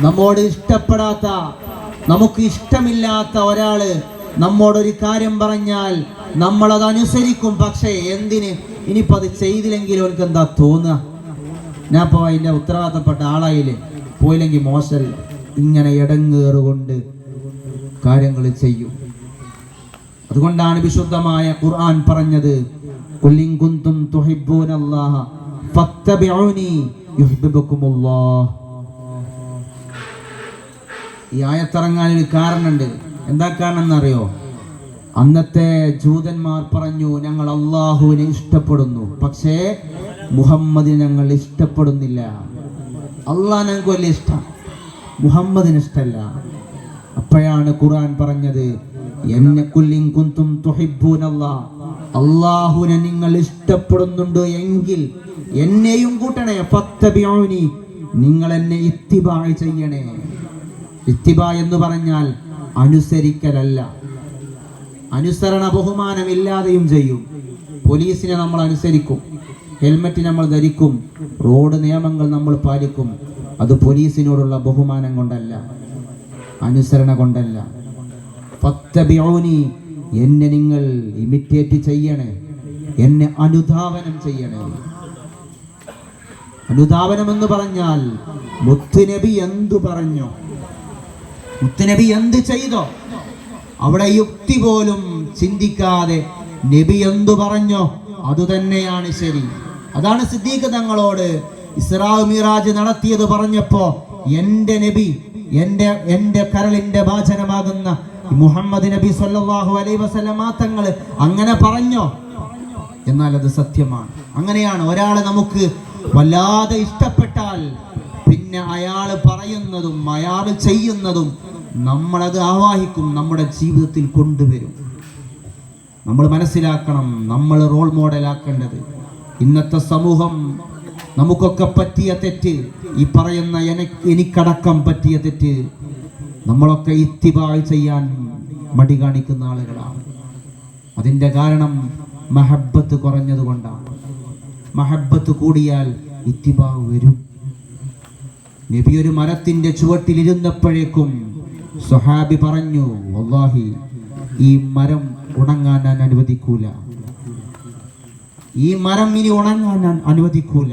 നമ്മോട് ഇഷ്ടപ്പെടാത്ത നമുക്ക് ഇഷ്ടമില്ലാത്ത ഒരാൾ നമ്മോടൊരു കാര്യം പറഞ്ഞാൽ നമ്മളത് അനുസരിക്കും പക്ഷേ എന്തിന്? ഇനിയിപ്പോൾ അത് ചെയ്തില്ലെങ്കിൽ അവർക്ക് എന്താ തോന്നുക? ഞാൻ ഇപ്പോൾ അതിന്റെ ഉത്തരവാദിത്തപ്പെട്ട ആളായില്ലേ? പോയില്ലെങ്കിൽ മോശം. ഇങ്ങനെ ഇടങ്ങേറുകൊണ്ട് കാര്യങ്ങൾ ചെയ്യും. അതുകൊണ്ടാണ് വിശുദ്ധമായ ഖുർആൻ പറഞ്ഞത് കുല്ലിങ്കുന്തും തുഹിബ്ബൂനല്ലാഹ ഫത്തബിഊനി യുഹിബ്ബുക്കുമുല്ലാഹ്." ഈ ആയത്തിറങ്ങാൻ ഒരു കാരണമുണ്ട്. എന്താ കാരണം എന്നറിയോ അന്നത്തെ ജൂതന്മാർ പറഞ്ഞു ഞങ്ങൾ അള്ളാഹുവിനെ ഇഷ്ടപ്പെടുന്നു. പക്ഷേ മുഹമ്മദിനെ ഞങ്ങൾ ഇഷ്ടപ്പെടുന്നില്ല. അള്ളാഹ് ഞങ്ങൾക്ക് വലിയ ഇഷ്ടം. മുഹമ്മദിന് ഇഷ്ടമല്ല. അപ്പോഴാണ് ഖുർആൻ പറഞ്ഞത് എന്നെ കുല്ലിൻ കുന്തും അള്ളാഹുവിനെ നിങ്ങൾ ഇഷ്ടപ്പെടുന്നുണ്ട് എങ്കിൽ എന്നെയും കൂട്ടണേ. ഫത്തബിഊനി നിങ്ങൾ എന്നെ ഇത്തിബായ് ചെയ്യണേ. ഇത്തിബ എന്ന് പറഞ്ഞാൽ അനുസരിക്കലല്ല. അനുസരണ ബഹുമാനമില്ലാതെയും ചെയ്യും. പോലീസിനെ നമ്മൾ അനുസരിക്കും. ഹെൽമറ്റ് നമ്മൾ ധരിക്കും. റോഡ് നിയമങ്ങൾ നമ്മൾ പാലിക്കും. അത് പോലീസിനോടുള്ള ബഹുമാനം കൊണ്ടല്ല. അനുസരണ കൊണ്ടല്ല. ഫത്തബിഊനി എന്നെ നിങ്ങൾ ഇമിറ്റേറ്റ് ചെയ്യണേ. എന്നെ അനുധാവനം ചെയ്യണേ. അനുധാവനം എന്ന് പറഞ്ഞാൽ മുത്തുനബി എന്തു പറഞ്ഞു? മുത്തുനബി എന്ത് ചെയ്തോ? അവിടെ യുക്തി പോലും ചിന്തിക്കാതെ നബി എന്തു പറഞ്ഞോ അതുതന്നെയാണ് ശരി. അതാണ് സിദ്ദീഖ് തങ്ങളോട് ഇസ്രാ മിറാജ് നടത്തിയത് പറഞ്ഞപ്പോ എന്റെ നബി എന്റെ എന്റെ കരളിന്റെ വാചനമാകുന്ന മുഹമ്മദ് നബി സല്ലാഹു അലൈ വസല്ലമ തങ്ങൾ അങ്ങനെ പറഞ്ഞോ? എന്നാൽ അത് സത്യമാണ്. അങ്ങനെയാണ് ഒരാളെ നമുക്ക് വല്ലാതെ ഇഷ്ടപ്പെട്ടാൽ പിന്നെ അയാൾ പറയുന്നതും അയാൾ ചെയ്യുന്നതും നമ്മളത് ആവാഹിക്കും നമ്മുടെ ജീവിതത്തിൽ കൊണ്ടുവരും. നമ്മൾ മനസ്സിലാക്കണം നമ്മൾ റോൾ മോഡലാക്കേണ്ടത് ഇന്നത്തെ സമൂഹം നമുക്കൊക്കെ പറ്റിയ തെറ്റ് ഈ പറയുന്ന എനിക്ക് എനിക്കടക്കം പറ്റിയ തെറ്റ് നമ്മളൊക്കെ ഇത്തിബായ് ചെയ്യാൻ മടി കാണിക്കുന്ന ആളുകളാണ്. അതിന്റെ കാരണം മഹബത്ത് കുറഞ്ഞതുകൊണ്ടാണ് മഹബത്ത് കൂടിയാൽ ഇത്തിബാവ് വരും. നബി ഒരു മരത്തിന്റെ ചുവട്ടിലിരുന്നപ്പോഴേക്കും സ്വഹാബി പറഞ്ഞു വല്ലാഹി ഈ മരം ഉണങ്ങാൻ ഞാൻ അനുവദിക്കൂല. ഈ മരം ഇനി ഉണങ്ങാൻ ഞാൻ അനുവദിക്കൂല.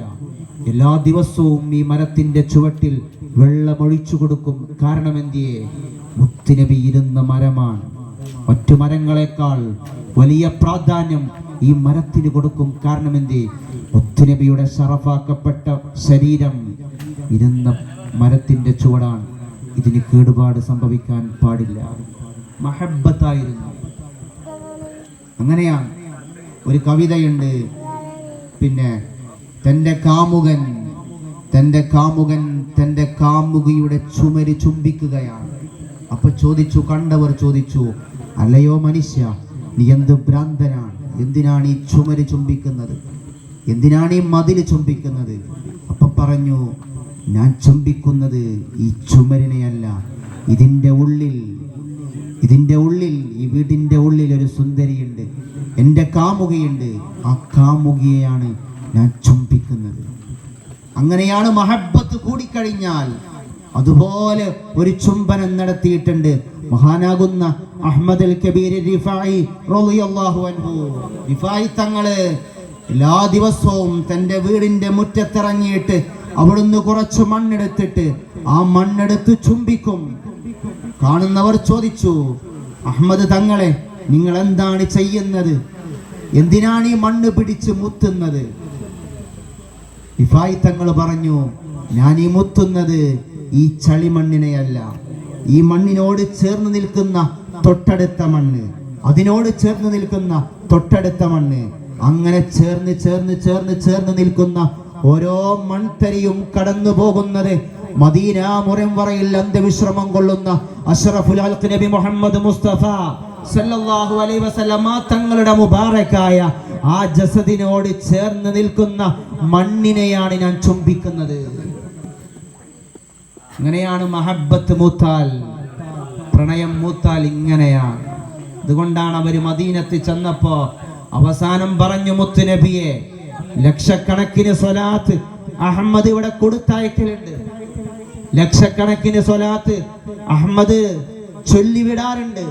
എല്ലാ ദിവസവും ഈ മരത്തിന്റെ ചുവട്ടിൽ വെള്ളമൊഴിച്ചു കൊടുക്കും. കാരണം എന്തിയെ? മുത്തുനബി ഇരുന്ന മരമാണ്. മറ്റു മരങ്ങളെക്കാൾ വലിയ പ്രാധാന്യം ഈ മരത്തിന് കൊടുക്കും. കാരണം എന്തേ മുത്തുനബിയുടെ ഷറഫാക്കപ്പെട്ട ശരീരം ഇരുന്ന മരത്തിന്റെ ചുവടാണ്. ഇതിന് കേടുപാട് സംഭവിക്കാൻ പാടില്ല. മഹബത്തായിരുന്നു അങ്ങനെയാണ്. ഒരു കവിതയുണ്ട്. പിന്നെ തന്റെ കാമുകൻ തന്റെ കാമുകൻ തന്റെ കാമുകിയുടെ ചുമര് ചുംബിക്കുകയാണ്. അപ്പൊ ചോദിച്ചു കണ്ടവർ ചോദിച്ചു അല്ലയോ മനുഷ്യ നീ എന്ത് ഭ്രാന്തനാണ്? എന്തിനാണ് ഈ ചുമര് ചുംബിക്കുന്നത്? എന്തിനാണ് ഈ മതിൽ ചുംബിക്കുന്നത്? അപ്പൊ പറഞ്ഞു ഞാൻ ചുംബിക്കുന്നത് ഈ ചുമരിനെയല്ല. ഇതിന്റെ ഉള്ളിൽ ഇതിന്റെ ഉള്ളിൽ ഈ വീടിന്റെ ഉള്ളിൽ ഒരു സുന്ദരിയുണ്ട്. എന്റെ കാമുകിയുണ്ട്. ആ കാമുകിയെയാണ് ഞാൻ ചുംബിക്കുന്നത്. അങ്ങനെയാണ് മഹബത്ത് കൂടിക്കഴിഞ്ഞാൽ അതുപോലെ ഒരു ചുംബനം നടത്തിയിട്ടുണ്ട് മഹാനാകുന്ന അഹമ്മദ് അൽ കബീർ റിഫായി റിഫായി തങ്ങൾ എല്ലാ ദിവസവും തന്റെ വീടിന്റെ മുറ്റത്തിറങ്ങിയിട്ട് അവിടുന്ന് കുറച്ച് മണ്ണെടുത്തിട്ട് ആ മണ്ണെടുത്ത് ചുംബിക്കും. കാണുന്നവർ ചോദിച്ചു അഹമ്മദ് തങ്ങളെ നിങ്ങൾ എന്താണ് ചെയ്യുന്നത്? എന്തിനാണ് ഈ മണ്ണ് പിടിച്ച് മുത്തുന്നത്? ഇഫായി തങ്ങൾ പറഞ്ഞു ഞാൻ ഈ മുത്തുന്നത് ഈ ചളിമണ്ണിനെയല്ല. ഈ മണ്ണിനോട് ചേർന്ന് നിൽക്കുന്ന തൊട്ടടുത്ത മണ്ണ്. അതിനോട് ചേർന്ന് നിൽക്കുന്ന തൊട്ടടുത്ത മണ്ണ്. അങ്ങനെ ചേർന്ന് ചേർന്ന് ചേർന്ന് ചേർന്ന് നിൽക്കുന്ന ഓരോ മൺതരിയും കടന്നു പോകുന്നത് മദീന മുറംവറയിൽ അന്ത്യവിശ്രമം കൊള്ളുന്ന അഷ്റഫുൽ അൽഖ് നബി മുഹമ്മദ് മുസ്തഫ സല്ലല്ലാഹു അലൈഹി വസല്ലമ തങ്ങളുടെ മുബാറക്കായ ആ ജസദിനോട് ചേർന്ന് നിൽക്കുന്ന മണ്ണിനെയാണ് ഞാൻ ചുംബിക്കുന്നത്. അങ്ങനെയാണ് മഹബത്ത് മൂത്താൽ പ്രണയം മൂത്താൽ ഇങ്ങനെയാണ്. അതുകൊണ്ടാണ് അവർ മദീനത്ത് ചെന്നപ്പോ അവസാനം പറഞ്ഞു മുത്തുനബിയെ ലക്ഷക്കണക്കിന് സ്വലാത്ത് അഹമ്മദ് ഇവിടെ കൊടുത്തയക്കലുണ്ട്. ലക്ഷക്കണക്കിന് സ്വലാത്ത് അഹമ്മദ് ചൊല്ലിവിടാറുണ്ട്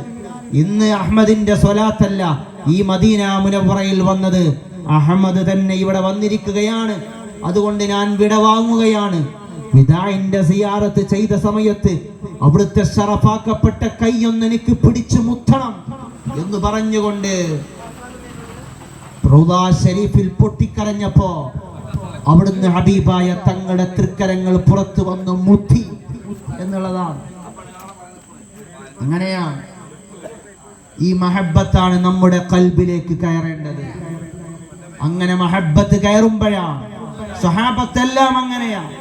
ഇന്ന് അഹമ്മദിന്റെ സ്വലാത്തല്ല ഈ മദീന മുനപ്പുറയിൽ വന്നത്. അഹമ്മദ് തന്നെ ഇവിടെ വന്നിരിക്കുകയാണ്. അതുകൊണ്ട് ഞാൻ വിട വാങ്ങുകയാണ്. പിതാവിന്റെ സിയാറത്ത് ചെയ്ത സമയത്ത് അവിടുത്തെ ഷറഫാക്കപ്പെട്ട കൈയൊന്ന് എനിക്ക് പിടിച്ചു മുത്തണം എന്ന് പറഞ്ഞുകൊണ്ട് റൗദാ ഷരീഫിൽ പൊട്ടിക്കരഞ്ഞപ്പോ അവിടുന്ന് ഹബീബായ തങ്ങളുടെ തൃക്കരങ്ങൾ പുറത്തു വന്ന് മുത്തി എന്നുള്ളതാണ്. അങ്ങനെയാണ് ഈ മഹബത്താണ് നമ്മുടെ കൽബിലേക്ക് കയറേണ്ടത്. അങ്ങനെ മഹബത്ത് കയറുമ്പോഴാണ് സഹാബത്തെല്ലാം അങ്ങനെയാണ്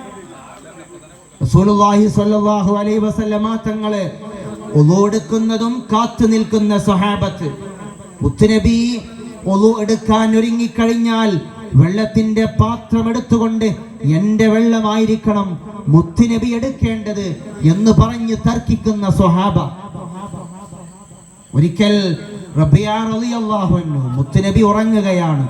റസൂലുള്ളാഹി തങ്ങളെ ഒളു കാത്തു നിൽക്കുന്ന സഹാബത്ത്. ഒളു എടുക്കാൻ ഒരുങ്ങിക്കഴിഞ്ഞാൽ വെള്ളത്തിന്റെ പാത്രം എടുത്തുകൊണ്ട് എന്റെ വെള്ളമായിരിക്കണം മുത്തുനബി എടുക്കേണ്ടത് എന്ന് പറഞ്ഞ് തർക്കിക്കുന്ന സ്വഹാബ. ഒരിക്കൽ റബിയാർ റളിയല്ലാഹു അൻഹു മുത്തുനബി ഉറങ്ങുകയാണ്.